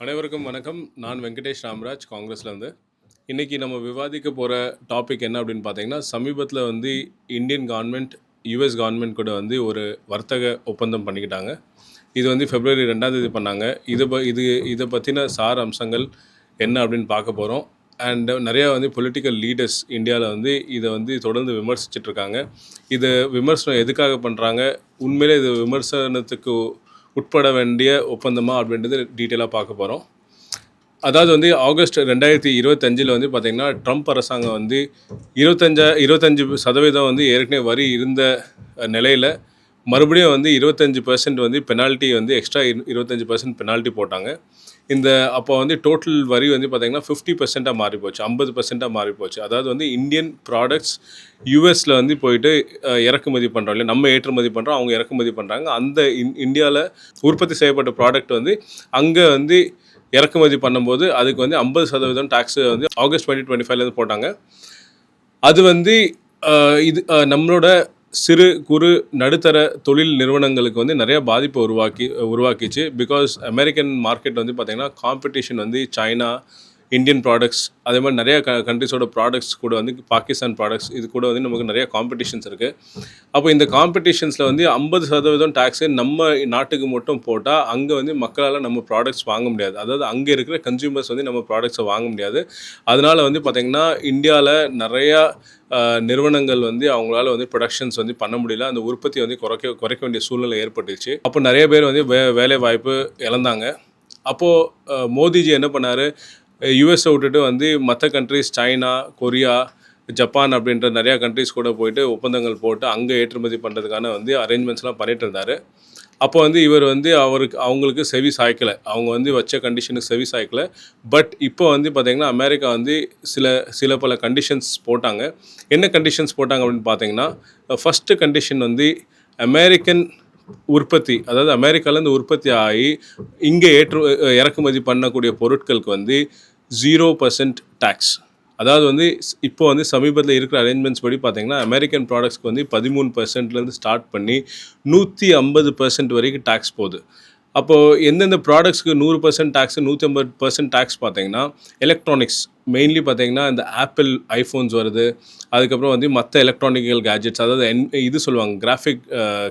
அனைவருக்கும் வணக்கம். நான் வெங்கடேஷ் ராமராஜ் காங்கிரஸ்லேருந்து. இன்றைக்கி நம்ம விவாதிக்க போகிற டாபிக் என்ன அப்படின்னு பார்த்தீங்கன்னா சமீபத்தில் வந்து இந்தியன் கவர்மெண்ட் யூஎஸ் கவர்மெண்ட் கூட வந்து ஒரு வர்த்தக ஒப்பந்தம் பண்ணிக்கிட்டாங்க. இது வந்து பிப்ரவரி ரெண்டாம் தேதி பண்ணாங்க. இது ப இது இதை பற்றின சார் அம்சங்கள் என்ன அப்படின்னு பார்க்க போகிறோம் அண்ட் நிறையா வந்து பொலிட்டிக்கல் லீடர்ஸ் இந்தியாவில் வந்து இதை வந்து தொடர்ந்து விமர்சிச்சுட்டு இருக்காங்க. விமர்சனம் எதுக்காக பண்ணுறாங்க உண்மையிலே இது விமர்சனத்துக்கு உட்பட வேண்டிய ஒப்பந்தமாக அப்படின்றது டீட்டெயிலாக பார்க்க போகிறோம் அதாவது வந்து ஆகஸ்ட் ரெண்டாயிரத்தி இருபத்தஞ்சில் வந்து பார்த்திங்கன்னா ட்ரம்ப் அரசாங்கம் வந்து இருபத்தஞ்சா இருபத்தஞ்சி சதவீதம் வந்து ஏற்கனவே வரி இருந்த நிலையில் மறுபடியும் வந்து இருபத்தஞ்சி பர்சன்ட் வந்து பெனால்ட்டி வந்து எக்ஸ்ட்ரா இருபத்தஞ்சி பர்சன்ட் பெனால்ட்டி போட்டாங்க. இந்த அப்போ வந்து டோட்டல் வரி வந்து பார்த்திங்கன்னா ஃபிஃப்டி பர்சண்ட்டாக மாறி போச்சு ஐம்பது பர்சென்ட்டாக மாறி போச்சு. அதாவது வந்து இந்தியன் ப்ராடக்ட்ஸ் யூஎஸில் வந்து போயிட்டு இறக்குமதி பண்ணுறோம் இல்லை நம்ம ஏற்றுமதி பண்ணுறோம் அவங்க இறக்குமதி பண்ணுறாங்க அந்த இன் இந்தியாவில் உற்பத்தி செய்யப்பட்ட ப்ராடக்ட் வந்து அங்கே வந்து இறக்குமதி பண்ணும்போது அதுக்கு வந்து ஐம்பது சதவீதம் டேக்ஸ் வந்து ஆகஸ்ட் டுவெண்ட்டி டுவெண்ட்டி ஃபைவ்லேருந்து போட்டாங்க. அது வந்து இது நம்மளோட சிறு குறு நடுத்தர தொழில் நிறுவனங்களுக்கு வந்து நிறைய பாதிப்பை உருவாக்கி உருவாக்கிச்சு. பிகாஸ் அமெரிக்கன் மார்க்கெட் வந்து பார்த்திங்கன்னா காம்படிஷன் வந்து சைனா இந்தியன் ப்ராடக்ட்ஸ் அதே மாதிரி நிறைய க கண்ட்ரிஸோட ப்ராடக்ட்ஸ் கூட வந்து பாகிஸ்தான் ப்ராடக்ட்ஸ் இது கூட வந்து நமக்கு நிறைய காம்படிஷன்ஸ் இருக்குது அப்போ இந்த காம்படிஷன்ஸில் வந்து ஐம்பது சதவீதம் டேக்ஸு நம்ம நாட்டுக்கு மட்டும் போட்டால் அங்கே வந்து மக்களால் நம்ம ப்ராடக்ட்ஸ் வாங்க முடியாது. அதாவது அங்கே இருக்கிற கன்சியூமர்ஸ் வந்து நம்ம ப்ராடக்ட்ஸை வாங்க முடியாது. அதனால் வந்து பார்த்திங்கன்னா இந்தியாவில் நிறையா நிறுவனங்கள் வந்து அவங்களால வந்து ப்ரொடக்ஷன்ஸ் வந்து பண்ண முடியல. அந்த உற்பத்தி வந்து குறைக்க குறைக்க வேண்டிய சூழ்நிலை ஏற்பட்டுச்சு. அப்போ நிறைய பேர் வந்து வே வேலை வாய்ப்பு இழந்தாங்க அப்போது மோதிஜி என்ன பண்ணார்? யூஎஸை விட்டுட்டு வந்து மற்ற கண்ட்ரிஸ் சைனா கொரியா ஜப்பான் அப்படின்ற நிறையா கண்ட்ரிஸ் கூட போயிட்டு ஒப்பந்தங்கள் போட்டு அங்கே ஏற்றுமதி பண்ணுறதுக்கான வந்து அரேஞ்ச்மெண்ட்ஸ்லாம் பண்ணிட்டு இருந்தார். அப்போ வந்து இவர் வந்து அவருக்கு அவங்களுக்கு செவி சாய்க்கலை. அவங்க வந்து வச்ச கண்டிஷனுக்கு செவி சாய்க்கலை. பட் இப்போ வந்து பார்த்திங்கன்னா அமெரிக்கா வந்து சில சில பல கண்டிஷன்ஸ் போட்டாங்க. என்ன கண்டிஷன்ஸ் போட்டாங்க அப்படின்னு பார்த்தீங்கன்னா ஃபஸ்ட்டு கண்டிஷன் வந்து அமெரிக்கன் உற்பத்தி அதாவது அமெரிக்காலேருந்து உற்பத்தி ஆகி இங்கே ஏற்று இறக்குமதி பண்ணக்கூடிய பொருட்களுக்கு வந்து ஜீரோ பர்சன்ட் டேக்ஸ் அதாவது வந்து இப்போ வந்து சமீபத்தில் இருக்கிற அரேஞ்ச்மெண்ட்ஸ் படி பார்த்தீங்கன்னா அமெரிக்கன் ப்ராடக்ட்ஸ்க்கு வந்து பதிமூணு பர்சன்ட்லேருந்து ஸ்டார்ட் பண்ணி நூற்றி ஐம்பது பர்சன்ட் வரைக்கும் டேக்ஸ் போகுது. அப்போது எந்தெந்த ப்ராடக்ட்ஸ்க்கு நூறு பர்சன்ட் டேக்ஸ் நூற்றி ஐம்பது பர்சன்ட் டேக்ஸ் பார்த்தீங்கன்னா எலக்ட்ரானிக்ஸ் மெயின்லி பார்த்தீங்கன்னா இந்த ஆப்பிள் ஐஃபோன்ஸ் வருது. அதுக்கப்புறம் வந்து மற்ற எலக்ட்ரானிக்கல் கேஜெட்ஸ் அதாவது என் இது சொல்லுவாங்க கிராஃபிக்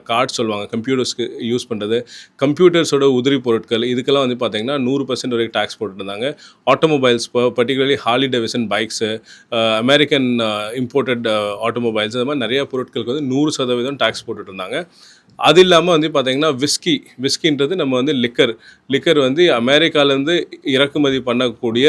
கார்டு சொல்லுவாங்க கம்ப்யூட்டர்ஸ்க்கு யூஸ் பண்ணுறது கம்ப்யூட்டர்ஸோட உதிரி பொருட்கள் இதுக்கெல்லாம் வந்து பார்த்தீங்கன்னா நூறு பர்சன்ட் வரைக்கும் டேக்ஸ் போட்டுருந்தாங்க automobiles particularly Harley Davidson bikes American imported automobiles இந்த மாதிரி நிறைய பொருட்களுக்கு வந்து நூறு சதவீதம் டேக்ஸ் போட்டுட்டு இருந்தாங்க அது இல்லாமல் வந்து பார்த்தீங்கன்னா விஸ்கி விஸ்கின்றது நம்ம வந்து லிக்கர் லிக்கர் வந்து அமெரிக்காலேருந்து இறக்குமதி பண்ணக்கூடிய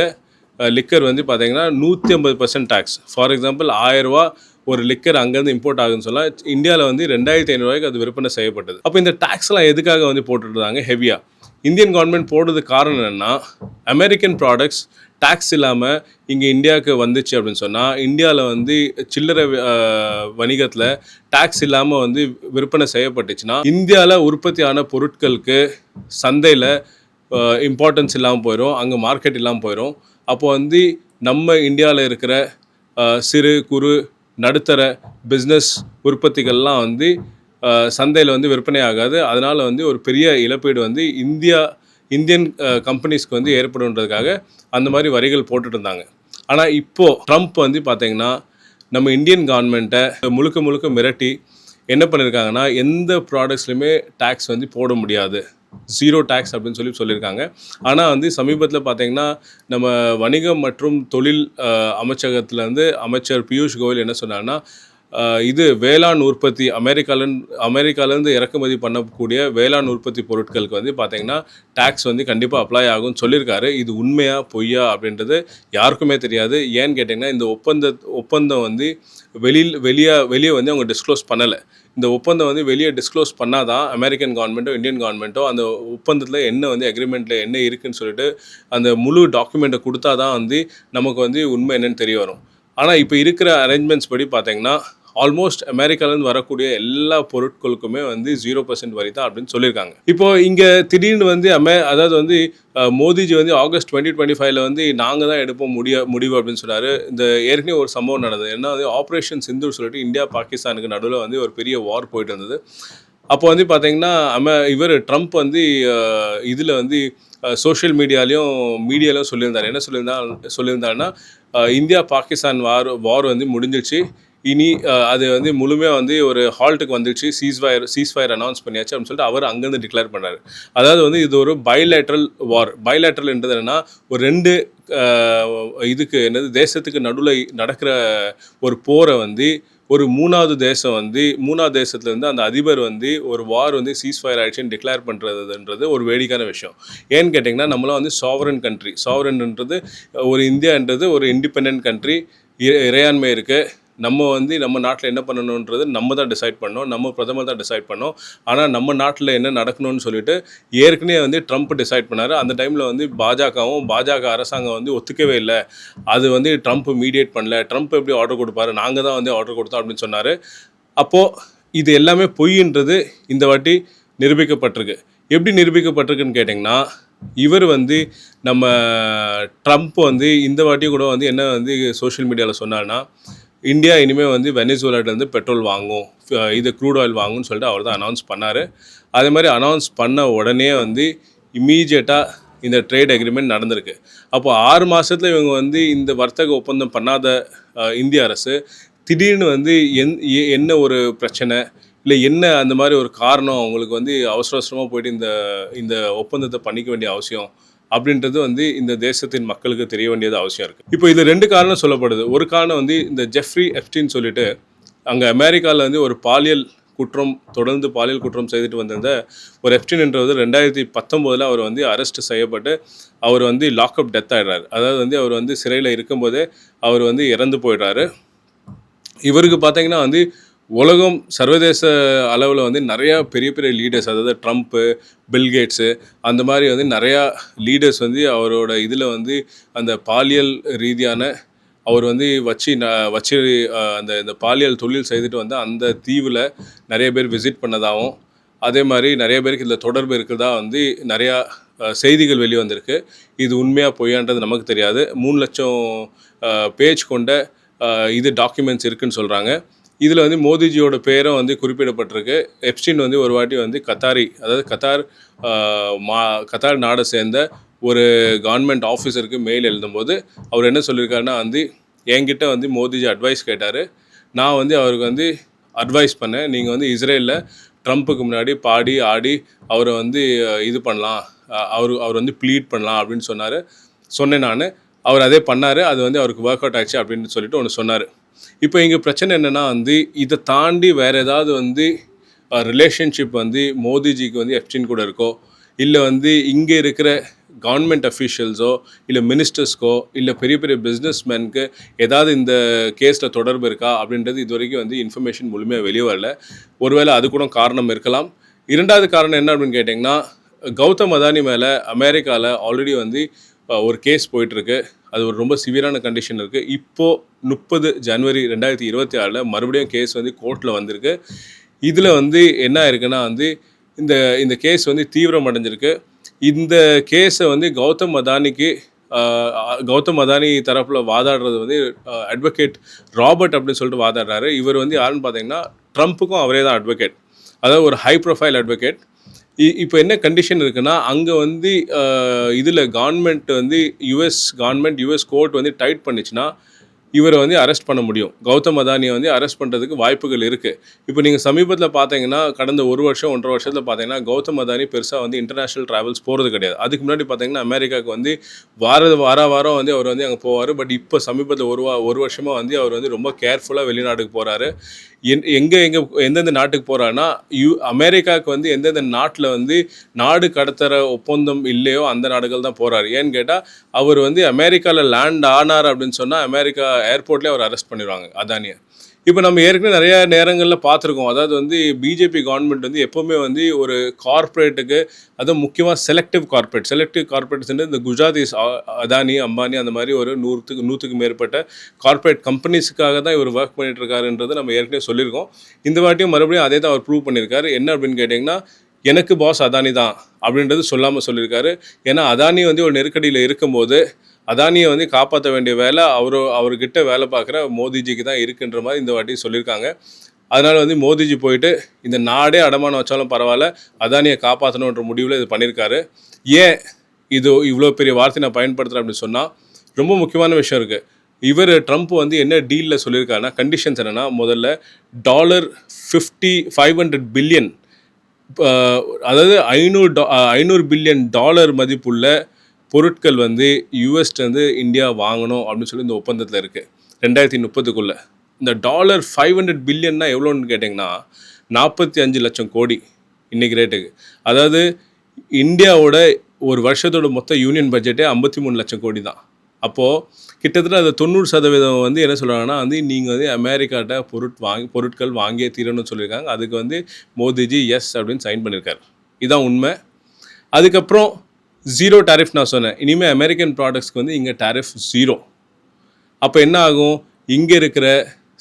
லிக்கர் வந்து பார்த்தீங்கன்னா நூற்றி ஐம்பது பர்சன்ட் டேக்ஸ் ஃபார் எக்ஸாம்பிள் ஆயிரரூவா ஒரு லிக்கர் அங்கேருந்து இம்போர்ட் ஆகுதுன்னு சொன்னால் இந்தியாவில் வந்து ரெண்டாயிரத்தி ஐநூறுவாய்க்கு அது விற்பனை செய்யப்பட்டது. அப்போ இந்த டேக்ஸ்லாம் எதுக்காக வந்து போட்டுட்டு இருந்தாங்க ஹெவியாக இந்தியன் கவர்மெண்ட் போடுறதுக்கு காரணம் என்னென்னா அமெரிக்கன் ப்ராடக்ட்ஸ் டேக்ஸ் இல்லாமல் இங்கே இந்தியாவுக்கு வந்துச்சு அப்படின்னு சொன்னால் இந்தியாவில் வந்து சில்லறை வணிகத்தில் டேக்ஸ் இல்லாமல் வந்து விற்பனை செய்யப்பட்டுச்சுன்னா இந்தியாவில் உற்பத்தியான பொருட்களுக்கு சந்தையில் இம்பார்ட்டன்ஸ் இல்லாமல் போயிடும் அங்கே மார்க்கெட் இல்லாமல் போயிடும் அப்போ வந்து நம்ம இந்தியாவில் இருக்கிற சிறு குறு நடுத்தர பிஸ்னஸ் உற்பத்திகள்லாம் வந்து சந்தையில் வந்து விற்பனை ஆகாது. அதனால் வந்து ஒரு பெரிய இழப்பீடு வந்து இந்தியா இந்தியன் கம்பெனிஸ்க்கு வந்து ஏற்படுன்றதுக்காக அந்த மாதிரி வரிகள் போட்டுட்டு இருந்தாங்க ஆனால் இப்போது ட்ரம்ப் வந்து பார்த்தீங்கன்னா நம்ம இந்தியன் கவர்மெண்ட்டை முழுக்க முழுக்க மிரட்டி என்ன பண்ணியிருக்காங்கன்னா எந்த ப்ராடக்ட்ஸ்லையுமே டேக்ஸ் வந்து போட முடியாது. ஜீரோ டேக்ஸ் அப்படின்னு சொல்லி சொல்லியிருக்காங்க ஆனால் வந்து சமீபத்தில் பார்த்தீங்கன்னா நம்ம வணிகம் மற்றும் தொழில் அமைச்சகத்தில் வந்து அமைச்சர் பியூஷ் கோயல் என்ன சொன்னாங்கன்னா இது வேளாண் உற்பத்தி அமெரிக்காலன் அமெரிக்காலேருந்து இறக்குமதி பண்ணக்கூடிய வேளாண் உற்பத்தி பொருட்களுக்கு வந்து பார்த்திங்கன்னா டேக்ஸ் வந்து கண்டிப்பாக அப்ளை ஆகும்னு சொல்லியிருக்காரு. இது உண்மையா பொய்யா அப்படின்றது யாருக்குமே தெரியாது. ஏன்னு கேட்டிங்கன்னா இந்த ஒப்பந்த ஒப்பந்தம் வந்து வெளியில் வெளியே வெளியே வந்து அவங்க டிஸ்க்ளோஸ் பண்ணலை. இந்த ஒப்பந்தம் வந்து வெளியே டிஸ்க்ளோஸ் பண்ணால் தான் அமெரிக்கன் கவர்மெண்ட்டோ இந்தியன் கவர்மெண்ட்டோ அந்த ஒப்பந்தத்தில் என்ன வந்து அக்ரிமெண்ட்டில் என்ன இருக்குதுன்னு சொல்லிட்டு அந்த முழு டாக்குமெண்ட்டை கொடுத்தா தான் வந்து நமக்கு வந்து உண்மை என்னென்னு தெரிய வரும். ஆனால் இப்போ இருக்கிற அரேஞ்ச்மெண்ட்ஸ் படி பார்த்தீங்கன்னா ஆல்மோஸ்ட் அமெரிக்காலேருந்து வரக்கூடிய எல்லா பொருட்களுக்குமே வந்து ஜீரோ பர்சன்ட் வரி தான் அப்படின்னு சொல்லியிருக்காங்க. இப்போ இங்கே திடீர்னு வந்து அமே அதாவது வந்து மோடிஜி வந்து ஆகஸ்ட் டுவெண்ட்டி டுவெண்ட்டி ஃபைவ்ல வந்து நாங்கள் தான் எடுப்போம் முடிய முடிவு அப்படின்னு சொன்னார் இந்த ஏற்கனவே ஒரு சம்பவம் நடந்தது. என்ன வந்து ஆப்ரேஷன் சிந்தூர் சொல்லிட்டு இந்தியா பாகிஸ்தானுக்கு நடுவில் வந்து ஒரு பெரிய வார் போயிட்டு இருந்தது. அப்போ வந்து பார்த்தீங்கன்னா அம இவர் ட்ரம்ப் வந்து இதில் வந்து சோஷியல் மீடியாலையும் மீடியாலையும் சொல்லியிருந்தார். என்ன சொல்லியிருந்தா சொல்லியிருந்தாருன்னா இந்தியா பாகிஸ்தான் வார் வார் வந்து முடிஞ்சிச்சு இனி அது வந்து முழுமையாக வந்து ஒரு ஹால்ட்டுக்கு வந்துருச்சு. சீஸ்ஃபயர் சீஸ்ஃபயர் அனௌன்ஸ் பண்ணியாச்சு அப்படின்னு சொல்லிட்டு அவர் அங்கேருந்து டிக்ளேர் பண்ணார். அதாவது வந்து இது ஒரு பைலேட்ரல் வார் பைலேட்ரல்ன்றது என்னன்னா ஒரு ரெண்டு இதுக்கு என்னது தேசத்துக்கு நடுவில் நடக்கிற ஒரு போரை வந்து ஒரு மூணாவது தேசம் வந்து மூணாவது தேசத்துல இருந்து அந்த அதிபர் வந்து ஒரு வார் வந்து சீஸ்ஃபயர் ஆயிடுச்சுன்னு டிக்ளேர் பண்ணுறதுன்றது ஒரு வேடிக்கான விஷயம். ஏன்னு கேட்டிங்கன்னா நம்மளாம் வந்து சாவரன் கண்ட்ரி சாவரன்ன்றது ஒரு இந்தியான்றது ஒரு இண்டிபெண்ட் கண்ட்ரி இறையாண்மை இருக்குது நம்ம வந்து நம்ம நாட்டில் என்ன பண்ணணுன்றது நம்ம தான் டிசைட் பண்ணோம். நம்ம பிரதமர் தான் டிசைட் பண்ணோம். ஆனால் நம்ம நாட்டில் என்ன நடக்கணும்னு சொல்லிட்டு ஏற்கனவே வந்து ட்ரம்ப் டிசைட் பண்ணார். அந்த டைமில் வந்து பாஜகவும் பாஜக அரசாங்கம் வந்து ஒத்துக்கவே இல்லை. அது வந்து ட்ரம்ப் மீடியேட் பண்ணல. ட்ரம்ப் எப்படி ஆர்டர் கொடுப்பாரு? நாங்கள் தான் வந்து ஆர்டர் கொடுத்தோம் அப்படின்னு சொன்னார். அப்போது இது எல்லாமே பொய்ன்றது இந்த வாட்டி நிரூபிக்கப்பட்டிருக்கு. எப்படி நிரூபிக்கப்பட்டிருக்குன்னு கேட்டிங்கன்னா இவர் வந்து நம்ம ட்ரம்ப் வந்து இந்த வாட்டி கூட வந்து என்ன வந்து சோஷியல் மீடியாவில் சொன்னார்னா இந்தியா இனிமேல் வந்து வெனிசுலாட்டிலேருந்து பெட்ரோல் வாங்கும் இது க்ரூட் ஆயில் வாங்கும்னு சொல்லிட்டு அவர் தான் அனௌன்ஸ் பண்ணார். அதே மாதிரி அனௌன்ஸ் பண்ண உடனே வந்து இம்மீடியட்டாக இந்த ட்ரேட் அக்ரிமெண்ட் நடந்திருக்கு. அப்போ ஆறு மாதத்தில் இவங்க வந்து இந்த வர்த்தக ஒப்பந்தம் பண்ணாத இந்திய அரசு திடீர்னு வந்து என் என்ன ஒரு பிரச்சனை இல்லை என்ன அந்த மாதிரி ஒரு காரணம் அவங்களுக்கு வந்து அவசர அவசரமாக போயிட்டு இந்த இந்த ஒப்பந்தத்தை பண்ணிக்க வேண்டிய அவசியம் அப்படின்றது வந்து இந்த தேசத்தின் மக்களுக்கு தெரிய வேண்டியது அவசியம் இருக்குது இப்போ இது ரெண்டு காரணம் சொல்லப்படுது. ஒரு காரணம் வந்து இந்த ஜெஃப்ரி எஃப்டின்னு சொல்லிட்டு அங்கே அமெரிக்காவில் வந்து ஒரு பாலியல் குற்றம் தொடர்ந்து பாலியல் குற்றம் செய்துட்டு வந்திருந்த ஒரு எஃப்டின்ன்றது ரெண்டாயிரத்தி பத்தொம்போதில் அவர் வந்து அரெஸ்ட் செய்யப்பட்டு அவர் வந்து லாக்அப் டெத் ஆகிடுறாரு அதாவது வந்து அவர் வந்து சிறையில் இருக்கும்போதே அவர் வந்து இறந்து போயிடுறாரு. இவருக்கு பார்த்தீங்கன்னா வந்து உலகம் சர்வதேச அளவில் வந்து நிறையா பெரிய பெரிய லீடர்ஸ் அதாவது ட்ரம்ப்பு பில்கேட்ஸு அந்த மாதிரி வந்து நிறையா லீடர்ஸ் வந்து அவரோட இதில் வந்து அந்த பாலியல் ரீதியான அவர் வந்து வச்சு ந வச்சு அந்த இந்த பாலியல் தொழில் செய்துட்டு வந்து அந்த தீவில் நிறைய பேர் விசிட் பண்ணதாகவும் அதே மாதிரி நிறைய பேருக்கு இதில் தொடர்பு இருக்கிறதா வந்து நிறையா செய்திகள் வெளிவந்திருக்கு. இது உண்மையாக பொய்யான்றது நமக்கு தெரியாது. மூணு லட்சம் பேஜ் கொண்ட இது டாக்குமெண்ட்ஸ் இருக்குன்னு சொல்கிறாங்க இதில் வந்து மோதிஜியோட பேரும் வந்து குறிப்பிடப்பட்டிருக்கு. எப்ஸ்டின் வந்து ஒரு வாட்டி வந்து கத்தாரி அதாவது கத்தார் மா கத்தார் நாடை சேர்ந்த ஒரு கவர்மெண்ட் ஆஃபீஸருக்கு மெயில் எழுதும்போது அவர் என்ன சொல்லியிருக்காருன்னா வந்து என்கிட்ட வந்து மோதிஜி அட்வைஸ் கேட்டார். நான் வந்து அவருக்கு வந்து அட்வைஸ் பண்ணேன். நீங்கள் வந்து இஸ்ரேலில் ட்ரம்ப்புக்கு முன்னாடி பாடி ஆடி அவரை வந்து இது பண்ணலாம். அவர் அவர் வந்து ப்ளீட் பண்ணலாம் அப்படின்னு சொன்னார். சொன்னேன் நான். அவர் அதே பண்ணார். அது வந்து அவருக்கு ஒர்க் அவுட் ஆச்சு அப்படின்னு சொல்லிட்டு ஒன்று சொன்னார். இப்போ இங்கே பிரச்சனை என்னென்னா வந்து இதை தாண்டி வேறு ஏதாவது வந்து ரிலேஷன்ஷிப் வந்து மோதிஜிக்கு வந்து எஃப்டின் கூட இருக்கோ இல்லை வந்து இங்கே இருக்கிற கவர்மெண்ட் அஃபீஷியல்ஸோ இல்லை மினிஸ்டர்ஸ்க்கோ இல்லை பெரிய பெரிய பிஸ்னஸ்மேனுக்கு ஏதாவது இந்த கேஸில் தொடர்பு இருக்கா அப்படின்றது இது வரைக்கும் வந்து இன்ஃபர்மேஷன் முழுமையாக வெளியே வரல. ஒருவேளை அது கூட காரணம் இருக்கலாம். இரண்டாவது காரணம் என்ன அப்படின்னு கேட்டிங்கன்னா கௌதம் அதானி மேலே அமெரிக்காவில் ஆல்ரெடி வந்து ஒரு கேஸ் போயிட்டுருக்கு அது ஒரு ரொம்ப சிவியரான கண்டிஷன் இருக்குது இப்போது முப்பது ஜனவரி ரெண்டாயிரத்தி இருபத்தி ஆறில் மறுபடியும் கேஸ் வந்து கோர்ட்டில் வந்திருக்கு. இதில் வந்து என்ன இருக்குன்னா வந்து இந்த இந்த கேஸ் வந்து தீவிரம் அடைஞ்சிருக்கு இந்த கேஸை வந்து கௌதம் அதானிக்கு கௌதம் அதானி தரப்பில் வாதாடுறது வந்து அட்வொகேட் ராபர்ட் அப்படின்னு சொல்லிட்டு வாதாடுறாரு. இவர் வந்து யாருன்னு பார்த்தீங்கன்னா ட்ரம்ப்புக்கும் அவரே தான் அட்வொகேட் அதாவது ஒரு ஹை ப்ரொஃபைல் அட்வொகேட் இப்போ என்ன கண்டிஷன் இருக்குன்னா அங்கே வந்து இதில் கவர்மெண்ட் வந்து யுஎஸ் கவர்மெண்ட் யுஎஸ் கோர்ட் வந்து டைட் பண்ணுச்சுன்னா இவரை வந்து அரெஸ்ட் பண்ண முடியும். கௌதம் அதானியை வந்து அரெஸ்ட் பண்ணுறதுக்கு வாய்ப்புகள் இருக்குது இப்போ நீங்கள் சமீபத்தில் பார்த்தீங்கன்னா கடந்த ஒரு வருஷம் ஒன்றரை வருஷத்தில் பார்த்தீங்கன்னா கௌதம் அதானி பெருசாக வந்து இன்டர்நேஷ்னல் ட்ராவல்ஸ் போகிறது கிடையாது. அதுக்கு முன்னாடி பார்த்தீங்கன்னா அமெரிக்காவுக்கு வந்து வார வார வாரம் வந்து அவர் வந்து அங்கே போவார். பட் இப்போ சமீபத்தில் ஒரு வா ஒரு வருஷமாக வந்து அவர் வந்து ரொம்ப கேர்ஃபுல்லாக வெளிநாட்டுக்கு போகிறாரு எங்கே எங்கே எந்தெந்த நாட்டுக்கு போகிறான்னா யூ அமெரிக்காவுக்கு வந்து எந்தெந்த நாட்டில் வந்து நாடு கடத்துகிற ஒப்பந்தம் இல்லையோ அந்த நாடுகள் தான் போகிறாரு ஏன்னு கேட்டால் அவர் வந்து அமெரிக்காவில் லேண்ட் ஆனார் அப்படின்னு சொன்னால் அமெரிக்கா ஏர்போர்ட்லேயே அவர் அரெஸ்ட் பண்ணிடுவாங்க அதானியை. இப்போ நம்ம ஏற்கனவே நிறைய நேரங்களில் பார்த்துருக்கோம். அதாவது வந்து பிஜேபி கவர்மெண்ட் வந்து எப்போவுமே வந்து ஒரு கார்ப்பரேட்டுக்கு அதுவும் முக்கியமாக செலக்டிவ் கார்ப்பரேட் செலக்டிவ் கார்ப்பரேட்ஸ் இந்த குஜராத்திஸ் அதானி அம்பானி அந்த மாதிரி ஒரு நூற்றுக்கு நூற்றுக்கு மேற்பட்ட கார்ப்பரேட் கம்பெனிஸுக்காக தான் இவர் ஒர்க் பண்ணிட்டு இருக்காருன்றது நம்ம ஏற்கனவே சொல்லியிருக்கோம். இந்த வாட்டியும் மறுபடியும் அதே தான் அவர் ப்ரூவ் பண்ணியிருக்காரு. என்ன அப்படின்னு கேட்டிங்கன்னா எனக்கு பாஸ் அதானி தான் அப்படின்றது சொல்லாமல் சொல்லியிருக்காரு. ஏன்னா அதானி வந்து ஒரு நெருக்கடியில் இருக்கும்போது அதானியை வந்து காப்பாற்ற வேண்டிய வேலை அவர் அவர்கிட்ட வேலை பார்க்குற மோதிஜிக்கு தான் இருக்குன்ற மாதிரி இந்த வாட்டி சொல்லியிருக்காங்க. அதனால் வந்து மோதிஜி போயிட்டு இந்த நாடே அடமானம் வச்சாலும் பரவாயில்ல அதானியை காப்பாற்றணுன்ற முடிவில் இது பண்ணியிருக்காரு. ஏன் இது இவ்வளோ பெரிய வார்த்தை நான் பயன்படுத்துகிறேன் அப்படின்னு சொன்னால் ரொம்ப முக்கியமான விஷயம் இருக்குது இவர் ட்ரம்ப் வந்து என்ன டீலில் சொல்லியிருக்காருன்னா கண்டிஷன்ஸ் என்னென்னா முதல்ல dollar fifty five hundred billion அதாவது ஐநூறு டா ஐநூறு பில்லியன் டாலர் மதிப்புள்ள பொருட்கள் வந்து யூஎஸ்லேருந்து இந்தியா வாங்கணும் அப்படின்னு சொல்லி இந்த ஒப்பந்தத்தில் இருக்குது ரெண்டாயிரத்தி முப்பதுக்குள்ளே. இந்த டாலர் ஃபைவ் ஹண்ட்ரட் பில்லியன்னா எவ்வளோன்னு கேட்டிங்கன்னா நாற்பத்தி அஞ்சு லட்சம் கோடி இன்றைக்கி ரேட்டுக்கு அதாவது இந்தியாவோட ஒரு வருஷத்தோட மொத்த யூனியன் பட்ஜெட்டே ஐம்பத்தி மூணு லட்சம் கோடி தான். அப்போது கிட்டத்தட்ட அந்த தொண்ணூறு சதவீதம் வந்து என்ன சொல்கிறாங்கன்னா வந்து நீங்கள் வந்து அமெரிக்காட்ட பொருட் வாங்கி பொருட்கள் வாங்கியே தீரணும்னு சொல்லியிருக்காங்க. அதுக்கு வந்து மோதிஜி எஸ் அப்படின்னு சைன் பண்ணியிருக்காரு. இதுதான் உண்மை. அதுக்கப்புறம் ஜீரோ டேரிஃப் நான் சொன்னேன். இனிமேல் அமெரிக்கன் ப்ராடக்ட்ஸ்க்கு வந்து இங்கே டாரிஃப் ஜீரோ. அப்போ என்ன ஆகும்? இங்கே இருக்கிற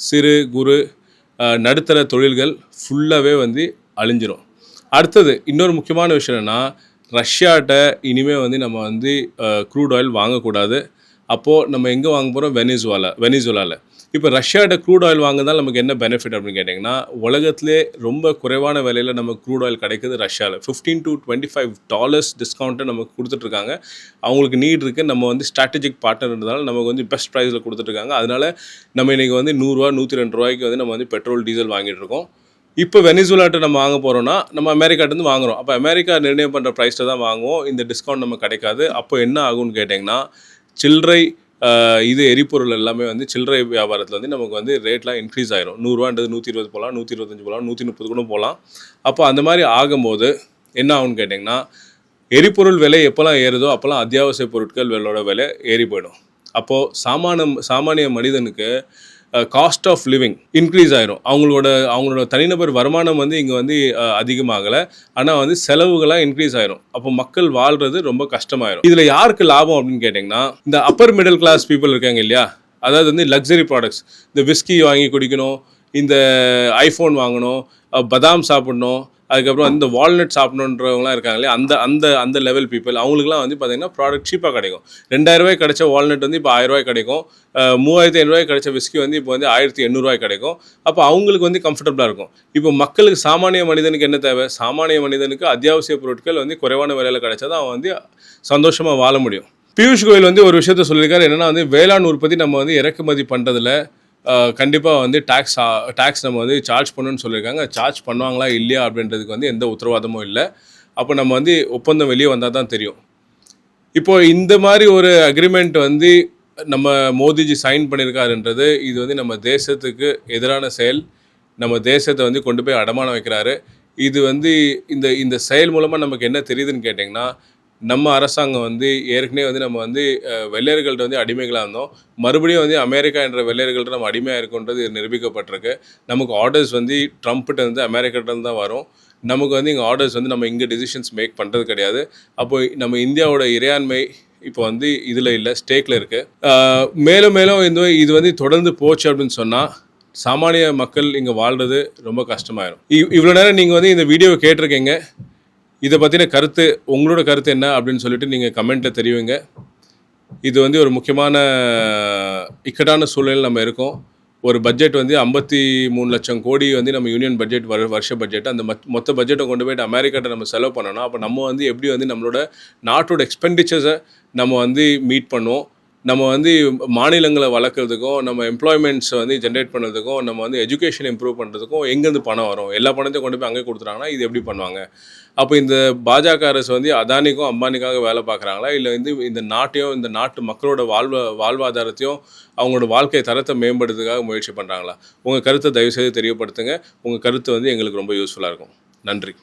சிறு குறு நடுத்தர தொழில்கள் ஃபுல்லாகவே வந்து அழிஞ்சிரும். அடுத்தது இன்னொரு முக்கியமான விஷயம் என்னென்னா ரஷ்யாட்ட இனிமேல் வந்து நம்ம வந்து க்ரூட் ஆயில் வாங்கக்கூடாது. அப்போது நம்ம எங்கே வாங்க போகிறோம் வெனிசுவாலா வெனிசுலாவில் இப்போ ரஷ்யாவோட க்ரூட் ஆயில் வாங்குறதால் நமக்கு என்ன பெனிஃபிட் அப்படின்னு கேட்டிங்கன்னா உலகத்திலே ரொம்ப குறைவான விலையில் நம்ம க்ரூட் ஆயில் கிடைக்குது ரஷ்யாவில் fifteen to twenty five dollars டிஸ்கவுண்ட்டை நமக்கு கொடுத்துட்ருக்காங்க அவங்களுக்கு நீட் இருக்குது நம்ம வந்து ஸ்ட்ராட்டஜிக் பார்ட்னர்ன்றதால நமக்கு வந்து பெஸ்ட் ப்ரைஸில் கொடுத்துட்ருக்காங்க அதனால நம்ம இன்றைக்கி வந்து நூறுரூவா நூற்றி ரெண்டு ரூபாய்க்கு வந்து நம்ம வந்து பெட்ரோல் டீசல் வாங்கிட்டு இருக்கோம். இப்போ வெனிசுலாட்ட நம்ம வாங்க போகிறோம்னா நம்ம அமெரிக்காட்டேருந்து வாங்குகிறோம் அப்போ அமெரிக்கா நிர்ணயம் பண்ணுற ப்ரைஸில் தான் வாங்குவோம். இந்த டிஸ்கவுண்ட் நம்ம கிடைக்காது. அப்போ என்ன ஆகும்னு கேட்டிங்கன்னா சில்லறை இது எரிபொருள் எல்லாமே வந்து சில்லறை வியாபாரத்தில் வந்து நமக்கு வந்து ரேட்லாம் இன்க்ரீஸ் ஆகிரும் நூறுரூவான்றது நூற்றி இருபது போகலாம் நூற்றி இருபத்தஞ்சு போகலாம் நூற்றி முப்பது கூட போகலாம் அப்போ அந்த மாதிரி ஆகும்போது என்ன ஆகும்னு கேட்டிங்கன்னா எரிபொருள் விலை எப்போல்லாம் ஏறுதோ அப்போல்லாம் அத்தியாவசிய பொருட்கள் விலையோட விலை ஏறி போயிடும். அப்போது சாமானம் சாமானிய மனிதனுக்கு காஸ்ட் ஆஃப் லிவிங் இன்க்ரீஸ் ஆயிரும். அவங்களோட அவங்களோட தனிநபர் வருமானம் வந்து இங்கே வந்து அதிகமாகலை. ஆனால் வந்து செலவுகளாக இன்க்ரீஸ் ஆயிரும். அப்போ மக்கள் வாழ்றது ரொம்ப கஷ்டமாயிரும். இதில் யாருக்கு லாபம் அப்படின்னு கேட்டிங்கன்னா இந்த அப்பர் மிடில் கிளாஸ் பீப்புள் இருக்காங்க இல்லையா? அதாவது வந்து லக்ஸரி ப்ராடக்ட்ஸ் இந்த விஸ்கி வாங்கி குடிக்கணும் இந்த ஐஃபோன் வாங்கணும் பதாம் சாப்பிடணும் அதுக்கப்புறம் இந்த வால்நட் சாப்பிடணுன்றவங்களாம் இருக்காங்களே அந்த அந்த அந்த லெவல் பீப்புள் அவங்களுக்குலாம் வந்து பார்த்தீங்கன்னா ப்ராடக்ட் சீப்பாக கிடைக்கும். ரெண்டாயிரரூபாய் கிடைச்ச வால்நட் வந்து இப்போ ஆயிரம் கிடைக்கும். மூவாயிரத்தி ஐநூறுரூவாய் கிடைச்ச விஸ்கி வந்து இப்போ வந்து ஆயிரத்தி எண்ணூறுவாய் கிடைக்கும். அப்போ அவங்களுக்கு வந்து கம்ஃபர்டபுளாக இருக்கும். இப்போ மக்களுக்கு சாமானிய மனிதனுக்கு என்ன தேவை? சாமானிய மனிதனுக்கு அத்தியாவசிய பொருட்கள் வந்து குறைவான விலையில் கிடைச்சா தான் அவன் வந்து சந்தோஷமாக வாழ முடியும். பியூஷ் கோயல் வந்து ஒரு விஷயத்த சொல்லியிருக்காரு. என்னன்னா வந்து வேளாண் உற்பத்தி நம்ம வந்து இறக்குமதி பண்ணுறதில்ல கண்டிப்பாக வந்து டேக்ஸ் டேக்ஸ் நம்ம வந்து சார்ஜ் பண்ணணும்னு சொல்லியிருக்காங்க. சார்ஜ் பண்ணுவாங்களா இல்லையா அப்படின்றதுக்கு வந்து எந்த உத்தரவாதமும் இல்லை. அப்போ நம்ம வந்து ஒப்பந்தம் வெளியே வந்தால் தான் தெரியும். இப்போ இந்த மாதிரி ஒரு அக்ரிமெண்ட் வந்து நம்ம மோடிஜி சைன் பண்ணியிருக்காருன்றது இது வந்து நம்ம தேசத்துக்கு எதிரான செயல். நம்ம தேசத்தை வந்து கொண்டு போய் அடமானம் வைக்கிறாரு. இது வந்து இந்த இந்த செயல் மூலமாக நமக்கு என்ன தெரியுதுன்னு கேட்டிங்கன்னா நம்ம அரசாங்கம் வந்து ஏற்கனவே வந்து நம்ம வந்து வெள்ளையர்கள்ட்ட வந்து அடிமைகளாக இருந்தோம். மறுபடியும் வந்து அமெரிக்கா என்ற வெள்ளையர்கள்ட்ட நம்ம அடிமையாக இருக்கோன்றது நிரூபிக்கப்பட்டிருக்கு. நமக்கு ஆர்டர்ஸ் வந்து ட்ரம்ப்கிட்ட வந்து அமெரிக்காட்டிருந்து தான் வரும். நமக்கு வந்து இங்கே ஆர்டர்ஸ் வந்து நம்ம இங்கே டிசிஷன்ஸ் மேக் பண்ணுறது கிடையாது. அப்போ நம்ம இந்தியாவோட இறையாண்மை இப்போ வந்து இதில் இல்லை ஸ்டேக்கில் இருக்குது மேலும் மேலும் இந்த இது வந்து தொடர்ந்து போச்சு அப்படின்னு சொன்னால் சாமானிய மக்கள் இங்கே வாழ்கிறது ரொம்ப கஷ்டமாயிரும். இவ் இவ்வளோ நேரம் நீங்கள் வந்து இந்த வீடியோவை கேட்டிருக்கீங்க. இதை பற்றின கருத்து உங்களோட கருத்து என்ன அப்படின்னு சொல்லிட்டு நீங்கள் கமெண்ட்டில் தெரிவிங்க. இது வந்து ஒரு முக்கியமான இக்கட்டான சூழ்நிலையில் நம்ம இருக்கோம். ஒரு பட்ஜெட் வந்து ஐம்பத்தி மூணு லட்சம் கோடி வந்து நம்ம யூனியன் பட்ஜெட் வர வருஷ பட்ஜெட் அந்த மொத்த பட்ஜெட்டை கொண்டு போயிட்டு அமெரிக்காட்ட நம்ம செலவு பண்ணணும் அப்போ நம்ம வந்து எப்படி வந்து நம்மளோட நாட்டோட எக்ஸ்பெண்டிச்சர்ஸை நம்ம வந்து மீட் பண்ணுவோம். நம்ம வந்து மாநிலங்களை வளர்க்குறதுக்கும் நம்ம எம்ப்ளாய்மெண்ட்ஸை வந்து ஜென்ரேட் பண்ணுறதுக்கும் நம்ம வந்து எஜுகேஷன் இம்ப்ரூவ் பண்ணுறதுக்கும் எங்கேருந்து பணம் வரும்? எல்லா பணத்தையும் கொண்டு போய் அங்கே கொடுத்துட்டாங்கன்னா இது எப்படி பண்ணுவாங்க? அப்போ இந்த பாஜக அரசு வந்து அதானிக்கும் அம்பானிக்காக வேலை பார்க்குறாங்களா? இல்லை வந்து இந்த நாட்டையும் இந்த நாட்டு மக்களோட வாழ்வ வாழ்வாதாரத்தையும் அவங்களோட வாழ்க்கை தரத்தை மேம்படுத்துறதுக்காக முயற்சி பண்ணுறாங்களா உங்கள் கருத்தை தயவுசெய்து தெரியப்படுத்துங்க. உங்கள் கருத்து வந்து எங்களுக்கு ரொம்ப யூஸ்ஃபுல்லாக இருக்கும். நன்றி.